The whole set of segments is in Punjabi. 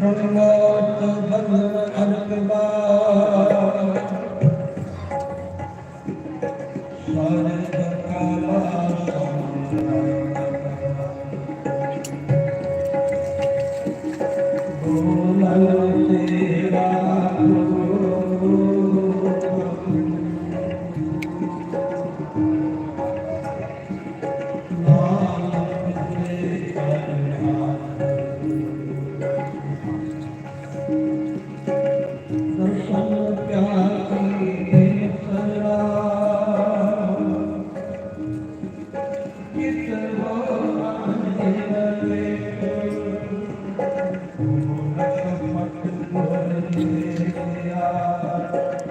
ਭਗਵਤ ਭਗਵਨ ਅਰਪਾ ਸਾਰੇ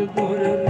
ਸਤਿਗੁਰ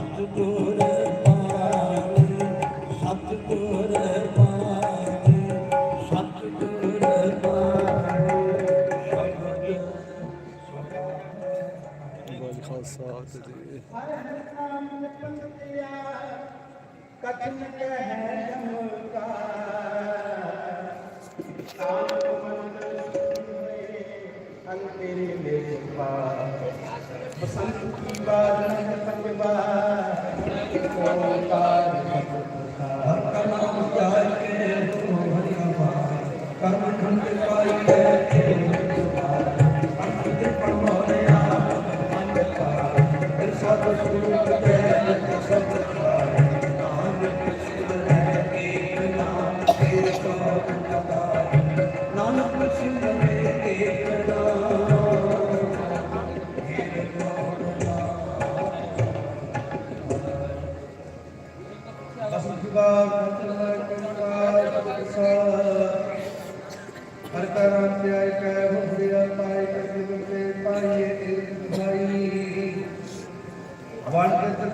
ਸਤਿ ਪਾਵਨ ਸਤਿਗੁਰ ਸਤਿ ਸਤਿਗੁਰ ਪਾਵਨ ਖਾਲਸਾ ਜੀ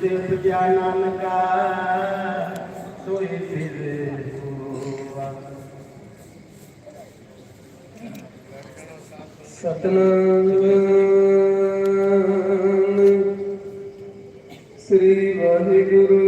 ਸਿਰਫ ਜਾਨਨ ਕਾ ਸੋਏ ਫਿਰ ਸਤਨਾਮ ਸ੍ਰੀ ਵਾਹਿਗੁਰੂ।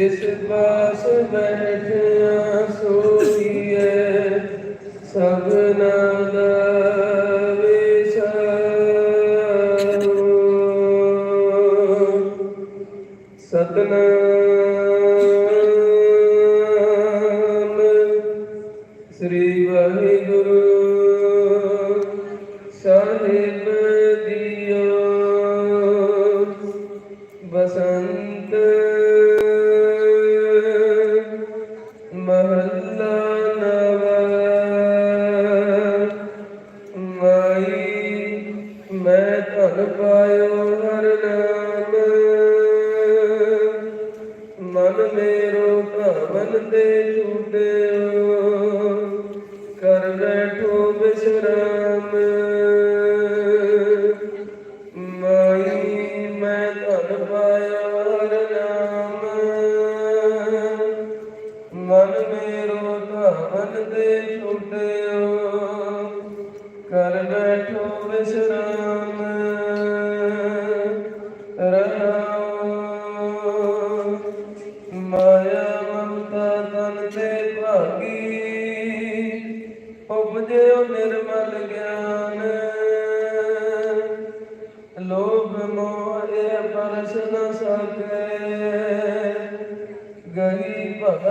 ਜਿਸ ਪਾਸ ਬੈਠਿਆ ਸੋਈਐ ਸਭਨਾ ਦਾ ਸਤਨਾ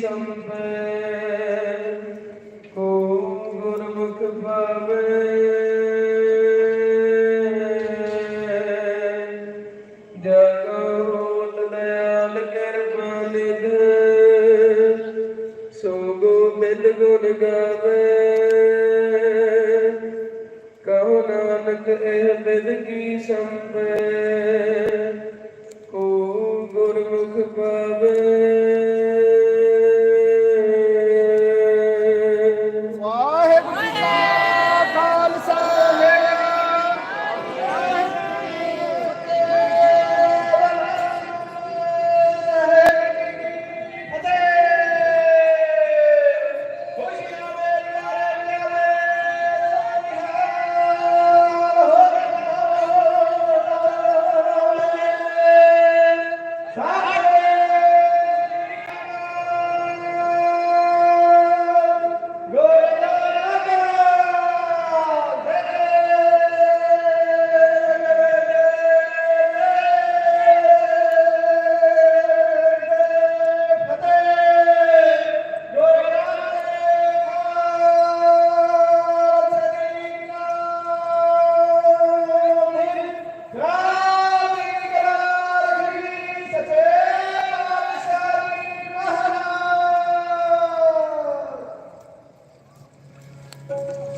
ਸੰਪੈ ਕੋ ਗੁਰਮੁਖ ਪਾਵੇ ਜਗੋ ਦਇਆਲ ਕਿਰਪਾ ਨਿਧ ਸੋ ਗੋਬਿੰਦ ਗੁਣ ਗਾਵੇ, ਕਹੋ ਨਾਨਕ ਇਹ ਬਿਦ ਕੀ ਸੰਪੈ